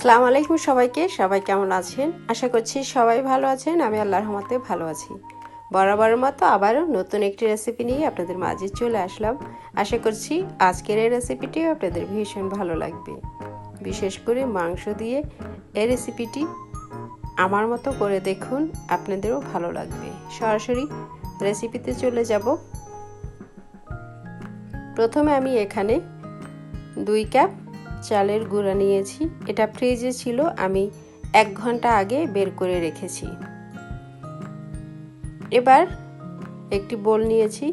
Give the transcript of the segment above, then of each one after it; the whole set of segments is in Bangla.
আসসালামু আলাইকুম সবাইকে, সবাই কেমন আছেন? আশা করছি সবাই ভালো আছেন, আমি আল্লাহর রহমতে ভালো আছি। বরাবর মতো আবারও নতুন একটি রেসিপি নিয়ে আপনাদের মাঝে চলে আসলাম। আশা করছি আজকের এই রেসিপিটিও আপনাদের ভীষণ ভালো লাগবে। বিশেষ করে মাংস দিয়ে এই রেসিপিটি আমার মতো করে দেখুন, আপনাদেরও ভালো লাগবে। সরাসরি রেসিপিতে চলে যাব। প্রথমে আমি এখানে দুই কাপ চালের গুঁড়া নিয়েছি। এটা ফ্রিজে ছিল, আমি এক ঘণ্টা আগে বের করে রেখেছি। এবার একটি বোল নিয়েছি।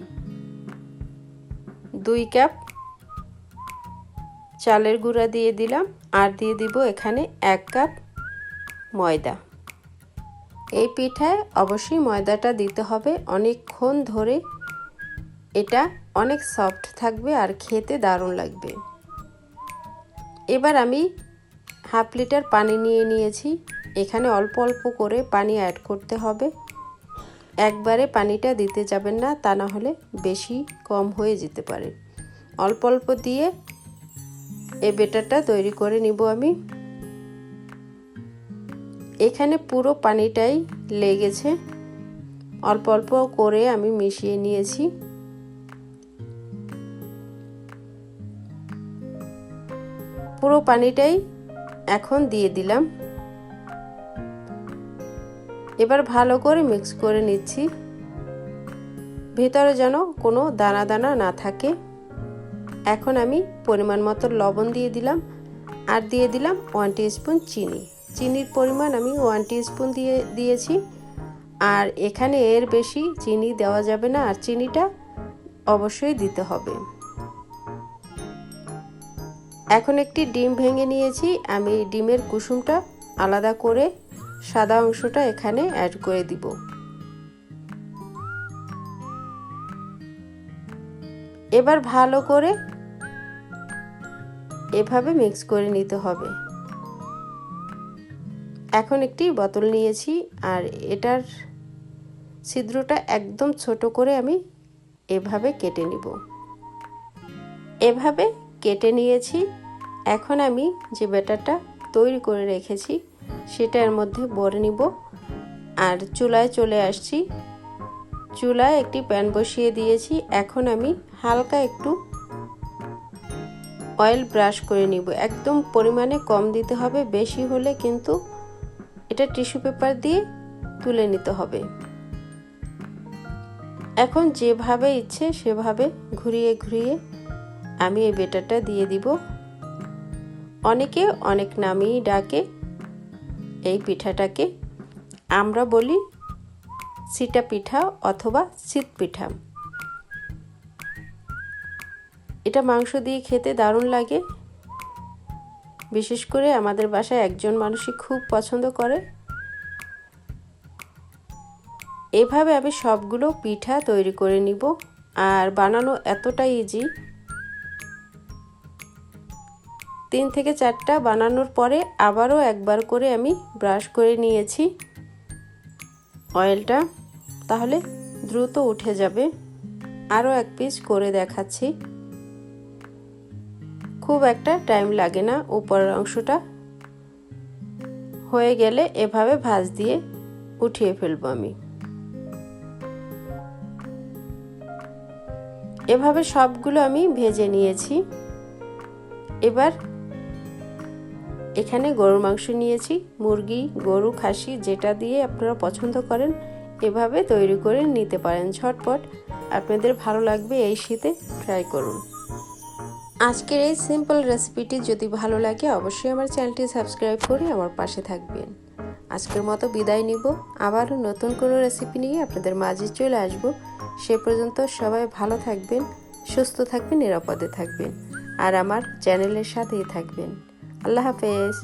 দুই কাপ চালের গুঁড়া দিয়ে দিলাম, আর দিয়ে দিব এখানে এক কাপ ময়দা। এই পিঠায় অবশ্যই ময়দাটা দিতে হবে। অনেকক্ষণ ধরে এটা অনেক সফট থাকবে আর খেতে দারুণ লাগবে। এবার আমি হাফ লিটার পানি নিয়ে নিয়েছি। এখানে অল্প অল্প করে পানি অ্যাড করতে হবে। একবারে পানিটা দিতে যাবেন না, তা না হলে বেশি কম হয়ে যেতে পারে। অল্প অল্প দিয়ে এই বেটারটা তৈরি করে নিব আমি। এখানে পুরো পানিটাই লেগেছে। অল্প অল্প করে আমি মিশিয়ে নিয়েছি। পুরো পানিটাই এখন দিয়ে দিলাম। এবার ভালো করে মিক্স করে নিচ্ছি। ভেতরে যেন কোনো দানা দানা না থাকে। এখন আমি পরিমাণ মতো লবণ দিয়ে দিলাম আর দিয়ে দিলাম ওয়ান স্পুন চিনি। চিনির পরিমাণ আমি ওয়ান স্পুন দিয়ে দিয়েছি। আর এখানে এর বেশি চিনি দেওয়া যাবে না। আর চিনিটা অবশ্যই দিতে হবে। এখন একটি ডিম ভেঙে নিয়েছি। আমি ডিমের কুসুমটা আলাদা করে সাদা অংশটা এখানে অ্যাড করে দিব। এবার ভালো করে এভাবে মিক্স করে নিতে হবে। এখন একটি বোতল নিয়েছি আর এটার ছিদ্রটা একদম ছোট করে আমি এভাবে কেটে নিব। এভাবে কেটে নিয়েছি। এখন আমি যে ব্যাটারটা তৈরি করে রেখেছি, সেটা এর মধ্যে ভরে নিব। আর চুলায় চলে আসছি। চুলায় একটি প্যান বসিয়ে দিয়েছি। এখন আমি হালকা একটু অয়েল ব্রাশ করে নিব। একদম পরিমাণে কম দিতে হবে, বেশি হলে কিন্তু এটা টিস্যু পেপার দিয়ে তুলে নিতে হবে। এখন যেভাবে ইচ্ছে সেভাবে ঘুরিয়ে ঘুরিয়ে আমি এই বেটারটা দিয়ে দিব। অনেকে অনেক নামেই ডাকে এই পিঠাটাকে। আমরা বলি সিটা পিঠা অথবা শীত পিঠা। এটা মাংস দিয়ে খেতে দারুণ লাগে। বিশেষ করে আমাদের বাসায় একজন মানুষই খুব পছন্দ করে। এভাবে আমি সবগুলো পিঠা তৈরি করে নিব। আর বানানো এতটা ইজি তিন থেকে চারটা বানানোর পরে আবারও একবার করে আমি ব্রাশ করে নিয়েছি। অয়েলটা তাহলে দ্রুত উঠে যাবে। আরও এক পিস করে দেখাচ্ছি। খুব একটা টাইম লাগে না উপরের অংশটা। হয়ে গেলে এভাবে ভাজ দিয়ে উঠিয়ে ফেলব আমি। এভাবে সবগুলো আমি ভেজে নিয়েছি। এবার এখানে গরুর মাংস নিয়েছি, মুরগি, গরু, খাসি, যেটা দিয়ে আপনারা পছন্দ করেন, এভাবে তৈরি করে নিতে পারেন ঝটপট। আপনাদের ভালো লাগবে এই শীতে ট্রাই করুন। আজকের এই সিম্পল রেসিপিটি যদি ভালো লাগে, অবশ্যই আমার চ্যানেলটি সাবস্ক্রাইব করে আমার পাশে থাকবেন। আজকের মতো বিদায় নিব। আবারও নতুন কোনো রেসিপি নিয়ে আপনাদের মাঝে চলে আসব। সে পর্যন্ত সবাই ভালো থাকবেন, সুস্থ থাকবেন, নিরাপদে থাকবেন। আর আমার চ্যানেলের সাথেই থাকবেন। আল্লাহ হাফেজ।